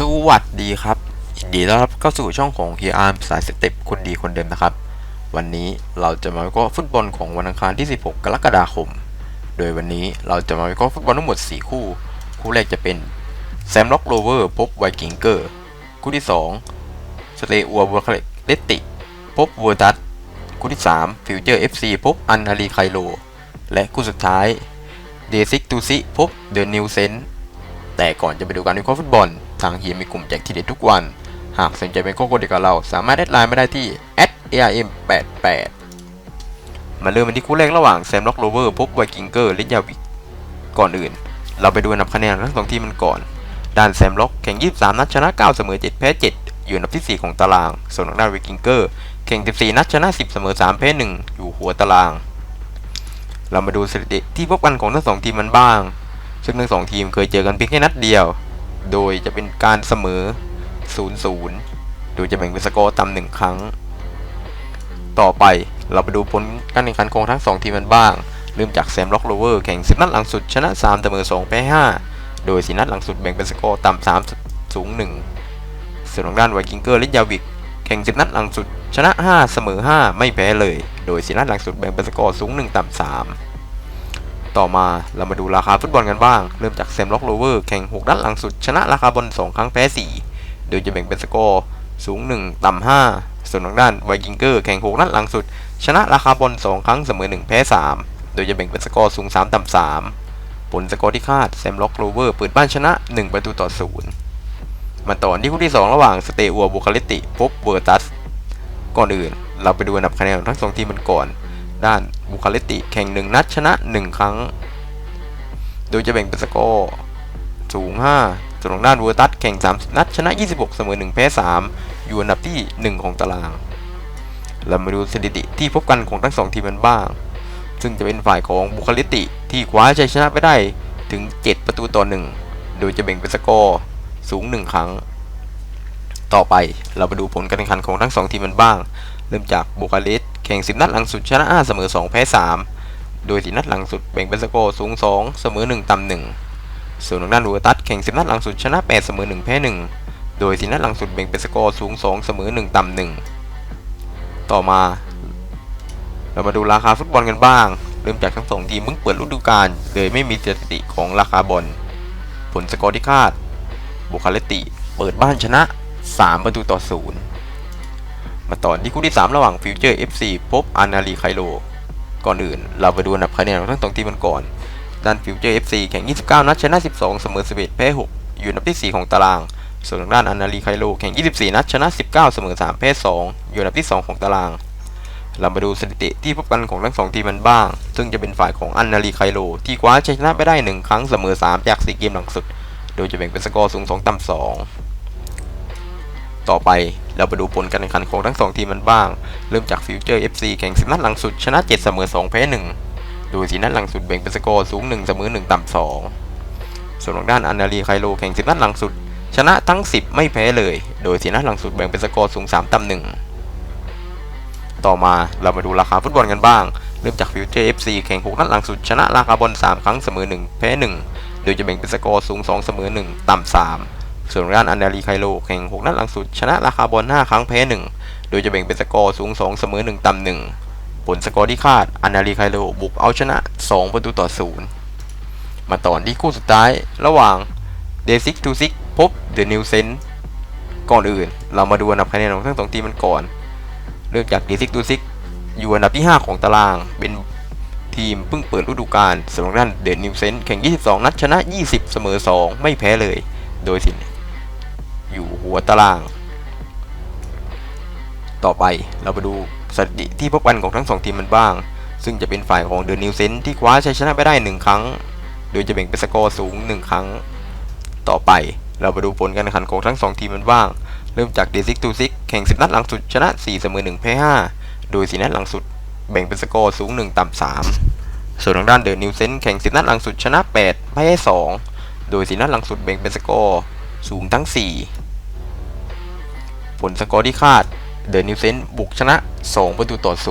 สวัสดีครับยินดีต้อนรับเข้าสู่ช่องของเฮียอาร์มสายสเต็ปคนดีคนเดิมนะครับ วันนี้เราจะมาวิเคราะห์ฟุตบอลของวันอังคารที่ 16 กรกฎาคม โดยวันนี้เราจะมาวิเคราะห์ฟุตบอลทั้งหมด 4 คู่ คู่แรกจะเป็นแซมล็อกโรเวอร์พบไวกิงเกอร์ คู่ที่ 2 สเตอัวบัวคาเลตติ พบเวอร์ตัส คู่ที่ 3 ฟิวเจอร์ FC พบอันนารีไคโล และคู่สุดท้ายเดซิกตูซิพบเดอะนิวเซนแต่ก่อนจะไปดูการวิเคราะห์ฟุตบอล ทางเฮียมีกลุ่มแจกทีเด็ดทุกวัน หากสนใจเป็นโค้ชเดียวกับเรา สามารถแอดไลน์มาได้ที่ @arm88 มาเริ่มกันที่คู่แรกระหว่างแซมล็อกโรเวอร์พบไวกิงเกอร์ลิยาวิกก่อนอื่น เราไปดูอันดับคะแนนทั้งสองทีมมันก่อน ด้านแซมล็อกแข่ง 23 นัดชนะ 9 เสมอ 7 แพ้ 7 อยู่อันดับที่ 4 ของตาราง ส่วนทางด้านไวกิงเกอร์แข่ง 14 นัดชนะ 10 เสมอ 3 แพ้ 1 อยู่หัวตาราง เรามาดูสถิติที่พบกันของทั้งสองทีมมันบ้าง ซึ่งทั้งสองทีมเคยเจอกันเพียงแค่นัดเดียว โดยจะเป็นการเสมอ 0-0 โดยจะแบ่งเป็นสกอร์ต่ำหนึ่งครั้ง ต่อไปเราไปดูผลการแข่งขันของทั้งสองทีมกันบ้าง เริ่มจากแซมล็อกโรเวอร์แข่ง 10 นัดหลังสุดชนะ 3 เสมอ 2 แพ้ 5 โดย 4 นัดหลังสุดแบ่งเป็นสกอร์ต่ำ3 สูง 1 ส่วนทางด้านไวกิงเกอร์ลิยาวิกแข่ง 10 นัดหลังสุดชนะ 5 เสมอ 5 ไม่แพ้เลย โดย 4 นัดหลังสุดแบ่งเป็นสกอร์สูง 1 ต่ำ3 ต่อมาเรามาดูราคาฟุตบอลกันบ้าง เริ่มจากแซมล็อกโรเวอร์แข่ง 6 นัดหลังสุด ชนะราคาบอล2 ครั้งแพ้ 4 โดยจะแบ่งเป็นสกอร์สูง 1 ต่ำ 5 ส่วนทางด้านไวกิงเกอร์แข่ง 6 นัดหลังสุด ชนะราคาบอล2 ครั้งเสมอ 1 แพ้ 3 โดยจะแบ่งเป็นสกอร์สูง 3 ต่ำ 3 ผลสกอร์ที่คาดแซมล็อกโรเวอร์เปิดบ้านชนะ 1 ประตูต่อ 0 มาต่อที่คู่ที่ 2 ระหว่างสเตอัวบูคาเลติพบเวอร์ตัส ก่อนอื่น เราไปดูอันดับคะแนนของทั้งสองทีมกันก่อน ด้านบูคาเลติแข่ง 1 นัดชนะ 1 ครั้ง โดยจะแบ่งเป็นสกอร์สูง 5ส่วนทางด้านเวอร์ตัสแข่ง 30 นัดชนะ 26 เสมอ 1 แพ้ 3 อยู่อันดับที่ 1 ของตาราง เรามาดูสถิติที่พบกันของทั้งสองทีมกันบ้าง ซึ่งจะเป็นฝ่ายของบุคลิติที่คว้าชัยชนะไปได้ถึง 7 ประตูต่อ 1 โดยจะแบ่งเป็นสกอร์สูง 1 ครั้ง ต่อไปเราไปดูผลการแข่งขันของทั้งสองทีมกันบ้าง เริ่มจากบุคลิต แข่ง 10 นัดหลังสุดชนะ 5 เสมอ 2 แพ้ 3 โดย 4 นัดหลังสุดแบ่งเป็นสกอร์สูง 2 เสมอ 1 ต่ำ 1 ส่วนทางด้านหัวตัดแข่ง 10 นัดหลังสุดชนะ 8 เสมอ 1 แพ้ 1 โดย 4 นัดหลังสุดแบ่งเป็นสกอร์สูง 2 เสมอ 1 ต่ำ 1 ต่อมา เรามาดูราคาฟุตบอลกันบ้าง เริ่มจากทั้งสองทีมเพิ่งเปิดฤดูกาลเลยไม่มีสถิติของราคาบอล ผลสกอร์ที่คาดบุคาเลติ เปิดบ้านชนะ 3 ประตูต่อ 0 มาต่อที่คู่ที่ 3 ระหว่างฟิวเจอร์ FC พบอานาลีไคโล ก่อนอื่น เราไปดูอันดับคะแนนของทั้งสองทีมกันก่อนด้านฟิวเจอร์ FC แข่ง 29 นัดชนะ 12 เสมอ 11 แพ้ 6 อยู่อันดับที่ 4 ของตาราง ส่วนทางด้านอานาลีไคโลแข่ง 24 นัดชนะ 19 เสมอ 3 แพ้ 2 อยู่อันดับที่ 2 ของตาราง เรามาดูสถิติที่พบกันของทั้งสองทีมมันบ้าง ซึ่งจะเป็นฝ่ายของอันนาลีไคโล ที่คว้าชัยชนะไปได้ 1 ครั้งเสมอ 3 จาก 4 เกมหลังสุด โดยจะแบ่งเป็นสกอร์สูง 2 ต่ำ 2 ต่อไปเราไปดูผลการแข่งขันของทั้งสองทีมมันบ้าง เริ่มจากฟิวเจอร์ FC แข่ง10นัดหลังสุด ชนะ 7 เสมอ 2 แพ้ 1 โดย4นัดหลังสุดแบ่งเป็นสกอร์สูง 1 เสมอ 1 ต่ำ 2 ส่วนทางด้านอันนาลีไคโลแข่ง10นัดหลังสุด ชนะทั้ง 10 ไม่แพ้เลย โดย4นัดหลังสุดแบ่งเป็นสกอร์สูง 3 ต่ำ1ต่อมาเรามาดูราคาฟุตบอลกันบ้าง เริ่มจากฟิวเจอร์ FC แข่ง6นัดหลังสุด ชนะราคาบอล3ครั้งเสมอ 1 แพ้ 1 โดยจะแบ่งเป็นสกอร์สูง 2 เสมอ 1 ต่ำ3 ส่วนด้านอันเดรีไคโลแข่ง 6 นัดหลังสุด ชนะราคาบอล5ครั้งแพ้ 1 โดยจะแบ่งเป็นสกอร์สูง 2 เสมอ 1 ต่ำ 1 ผลสกอร์ที่คาดอันเดรีไคโลบุกเอาชนะ 2 ประตูต่อ 0 มาต่อที่คู่สุดท้าย ระหว่างเดซิกทูซิกพบเดอะนิวเซนก่อนอื่น เรามาดูอันดับคะแนนของทั้งสองทีมมันก่อน เริ่มจากเดซิกดูซิกอยู่อันดับที่ 5 ของตาราง เป็นทีมเพิ่งเปิดฤดูกาลส่วนด้านเดนนิวเซนแข่ง 22 นัดชนะ 20 เสมอ 2 ไม่แพ้เลย โดยสิน อยู่หัวตาราง ต่อไปเราไปดูสถิติที่พบกันของทั้ง 2 ทีมมันบ้าง ซึ่งจะเป็นฝ่ายของเดนนิวเซนที่คว้าชัยชนะไปได้ 1 ครั้ง โดยจะแบ่งเป็นสกอร์สูง 1 ครั้ง ต่อไปเราไปดูผลการแข่งขันของทั้ง 2 ทีมมันบ้าง เริ่มจากเดซิกตูซิกแข่ง 10 นัดหลังสุดชนะ 4 เสมอ1แพ้5โดย 4 นัดหลังสุดแบ่งเป็นสกอร์สูง 1 ต่ำ3 ส่วนทางด้านเดอะนิวเซนแข่ง 10 นัดหลังสุดชนะ 8 แพ้ 2 โดย 4 นัดหลังสุดแบ่งเป็นสกอร์สูงทั้ง 4 ผลสกอร์ที่คาด เดอะนิวเซนบุกชนะ 2 ประตูต่อ 0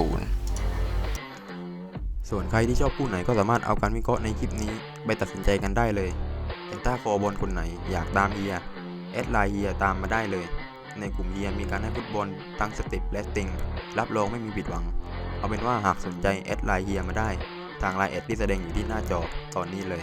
ส่วนใครที่ชอบคู่ไหนก็สามารถเอาการวิเคราะห์ในคลิปนี้ ไปตัดสินใจกันได้เลย แต่ถ้าคอบอลคนไหนอยากตามเฮียแอดไลน์เฮียตามมาได้เลย ในกลุ่มเฮียมีการให้ฟุตบอลทั้งสเต็ปและสติง รับรองไม่มีผิดหวัง เอาเป็นว่าหากสนใจแอดไลน์เฮียมาได้ ทางไลน์แอดที่แสดงอยู่ที่หน้าจอตอนนี้เลย